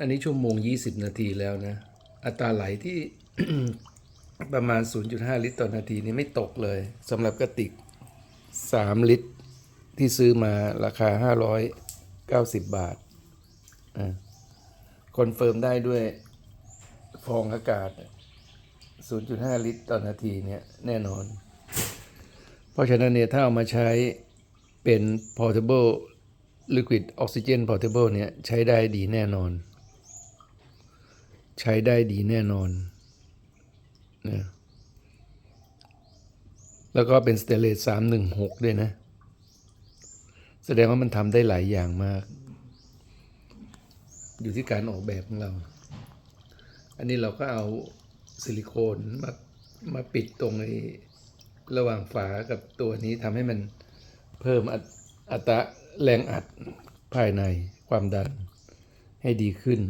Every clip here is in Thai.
อันนี้ชั่วโมง 20 นาทีแล้วนะ อัตราไหลที่ประมาณ 0.5 ลิตรต่อนาทีนี่ไม่ตกเลยสำหรับกระติก 3 ลิตรที่ซื้อมาราคา 590 บาทคอนเฟิร์มได้ด้วยฟองอากาศ 0.5 ลิตรต่อนาทีเนี่ยแน่นอน เพราะฉะนั้นเนี่ยถ้าเอามาใช้เป็น portable liquid oxygen portable เนี่ยใช้ได้ดีแน่นอน ใช้ได้ดีแน่นอนนะแล้วก็เป็นสเตเลส316ด้วยนะ แสดงว่ามันทำได้หลายอย่างมาก อยู่ที่การออกแบบของเรา อันนี้เราก็เอาซิลิโคนมามาปิดตรงไอ้ระหว่างฝากับตัวนี้ทำให้มันเพิ่มอัอัตรา แรงอัดภายในความดันให้ดีขึ้น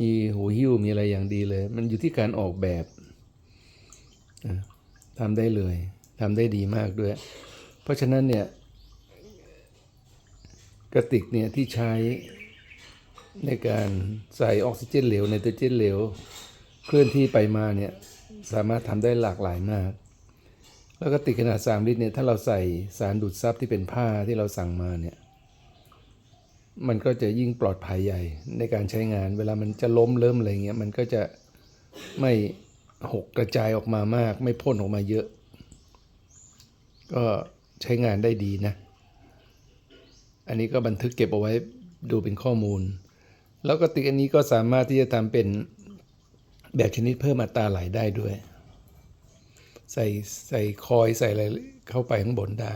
มีหูหิ้วมีอะไรอย่างดีเลย มันอยู่ที่การออกแบบทำได้เลยทำได้ดีมากด้วย เพราะฉะนั้นเนี่ยกระติกเนี่ยที่ใช้ในการใส่ออกซิเจนเหลวไนโตรเจนเหลว เคลื่อนที่ไปมาเนี่ยสามารถทำได้หลากหลายมาก แล้วก็ติดขนาด 3 ลิตรเนี่ยถ้าเราใส่สารดูดซับที่เป็นผ้าที่เราสั่งมาเนี่ยมันก็จะยิ่งปลอดภัยใหญ่ในการใช้งาน เวลามันจะล้มเริ่มอะไรเงี้ยมันก็จะไม่หกกระจายออกมามาก ไม่พ่นออกมาเยอะ ก็ใช้งานได้ดีนะ อันนี้ก็บันทึกเก็บเอาไว้ดูเป็นข้อมูล แล้วก็ติกอันนี้ก็สามารถที่จะทำเป็นแบบชนิดเพิ่มอัตราไหลได้ด้วย ใส่ใส่คอยใส่อะไรเข้าไปข้างบนได้